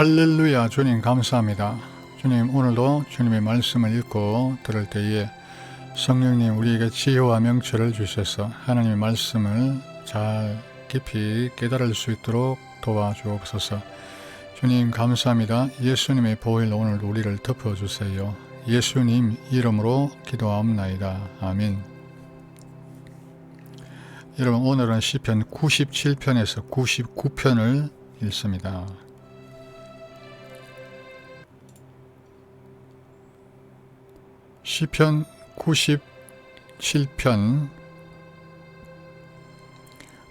할렐루야 주님 감사합니다. 주님 오늘도 주님의 말씀을 읽고 들을 때에 성령님 우리에게 지혜와 명철을 주셔서 하나님의 말씀을 잘 깊이 깨달을 수 있도록 도와주옵소서. 주님 감사합니다. 예수님의 보혈로 오늘 우리를 덮어주세요. 예수님 이름으로 기도하옵나이다. 아멘. 여러분 오늘은 시편 97편에서 99편을 읽습니다. 시편 97편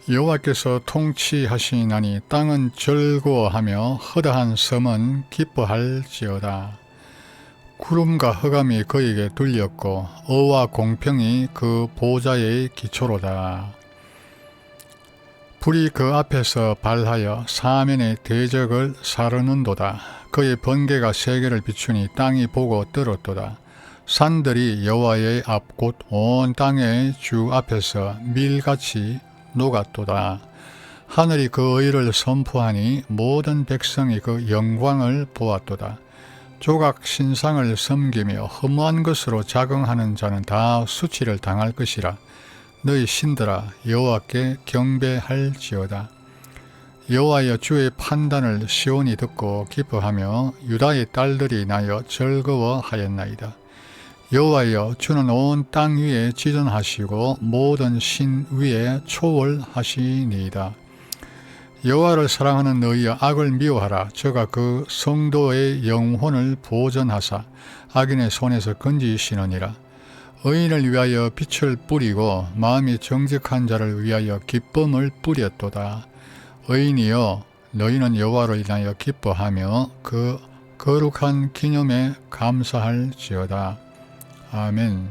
여호와께서 통치하시나니 땅은 즐거워하며 허다한 섬은 기뻐할지어다. 구름과 흑암이 그에게 둘렸고 어와 공평이 그 보좌의 기초로다. 불이 그 앞에서 발하여 사면의 대적을 사르는도다. 그의 번개가 세계를 비추니 땅이 보고 떨었도다. 산들이 여호와의 앞곧온 땅의 주 앞에서 밀같이 녹았도다. 하늘이 그 의를 선포하니 모든 백성이 그 영광을 보았도다. 조각 신상을 섬기며 허무한 것으로 자긍하는 자는 다 수치를 당할 것이라. 너희 신들아 여호와께 경배할지어다. 여호와여 주의 판단을 시온이 듣고 기뻐하며 유다의 딸들이 나여 즐거워하였나이다. 여호와여 주는 온 땅 위에 지존하시고 모든 신 위에 초월하시니이다. 여호와를 사랑하는 너희여 악을 미워하라. 저가 그 성도의 영혼을 보전하사 악인의 손에서 건지시느니라. 의인을 위하여 빛을 뿌리고 마음이 정직한 자를 위하여 기쁨을 뿌렸도다. 의인이여 너희는 여호와를 인하여 기뻐하며 그 거룩한 기념에 감사할지어다. 아멘.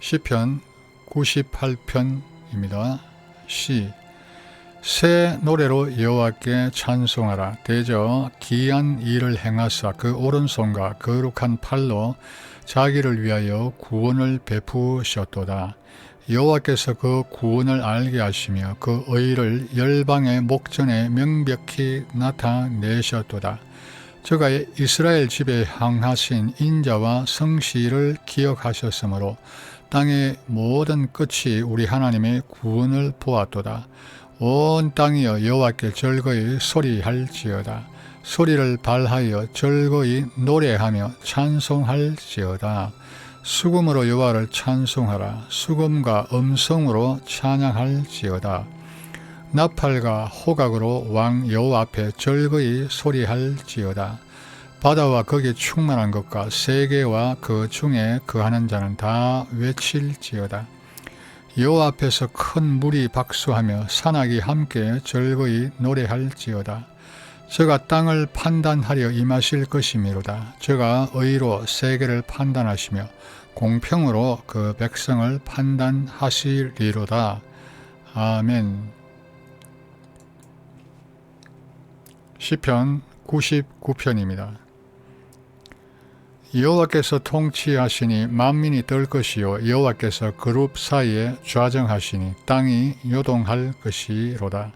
시편 98편입니다. 시. 새 노래로 여호와께 찬송하라. 대저 기한 일을 행하사 그 오른손과 거룩한 팔로 자기를 위하여 구원을 베푸셨도다. 여호와께서 그 구원을 알게 하시며 그 의를 열방의 목전에 명백히 나타내셨도다. 저가 이스라엘 집에 향하신 인자와 성실을 기억하셨으므로 땅의 모든 끝이 우리 하나님의 구원을 보았도다. 온 땅이여 여호와께 즐거이 소리할지어다. 소리를 발하여 즐거이 노래하며 찬송할지어다. 수금으로 여호와를 찬송하라. 수금과 음성으로 찬양할지어다. 나팔과 호각으로 왕 여호와 앞에 즐거이 소리할지어다. 바다와 거기에 충만한 것과 세계와 그 중에 그하는 자는 다 외칠지어다. 여호와 앞에서 큰 물이 박수하며 산악이 함께 즐거이 노래할지어다. 저가 땅을 판단하려 임하실 것이미로다. 저가 의로 세계를 판단하시며 공평으로 그 백성을 판단하시리로다. 아멘. 시편 99편입니다. 여호와께서 통치하시니 만민이 떨 것이요 여호와께서 그룹 사이에 좌정하시니 땅이 요동할 것이로다.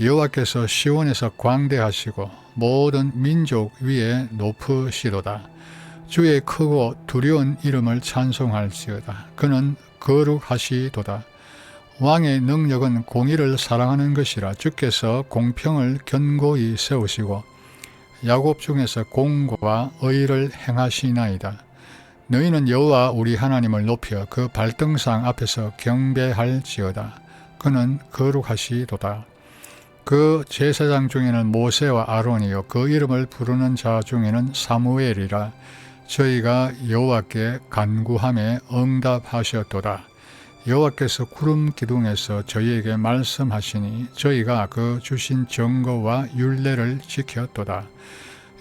여호와께서 시온에서 광대하시고 모든 민족 위에 높으시도다. 주의 크고 두려운 이름을 찬송할지어다. 그는 거룩하시도다. 왕의 능력은 공의를 사랑하는 것이라 주께서 공평을 견고히 세우시고 야곱 중에서 공과 의를 행하시나이다. 너희는 여호와 우리 하나님을 높여 그 발등상 앞에서 경배할지어다. 그는 거룩하시도다. 그 제사장 중에는 모세와 아론이요 그 이름을 부르는 자 중에는 사무엘이라 저희가 여호와께 간구함에 응답하셨도다. 여호와께서 구름 기둥에서 저희에게 말씀하시니 저희가 그 주신 증거와 율례를 지켰도다.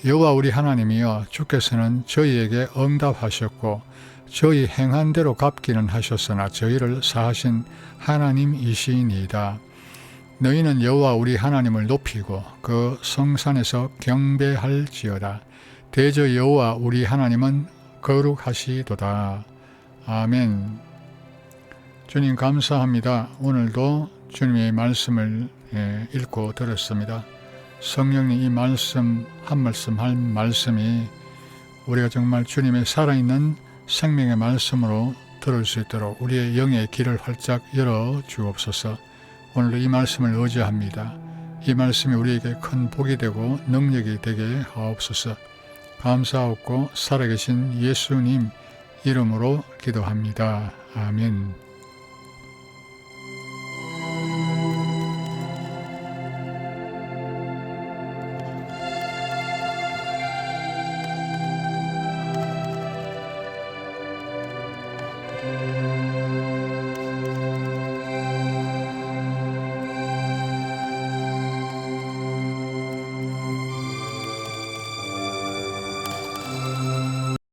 여호와 우리 하나님이여 주께서는 저희에게 응답하셨고 저희 행한 대로 갚기는 하셨으나 저희를 사하신 하나님이시니이다. 너희는 여호와 우리 하나님을 높이고 그 성산에서 경배할지어다. 대저 여호와 우리 하나님은 거룩하시도다. 아멘. 주님 감사합니다. 오늘도 주님의 말씀을 예, 읽고 들었습니다. 성령님 이 말씀 한 말씀 한 말씀이 우리가 정말 주님의 살아있는 생명의 말씀으로 들을 수 있도록 우리의 영의 길을 활짝 열어 주옵소서. 오늘도 이 말씀을 의지합니다. 이 말씀이 우리에게 큰 복이 되고 능력이 되게 하옵소서. 감사하고 살아계신 예수님 이름으로 기도합니다. 아멘.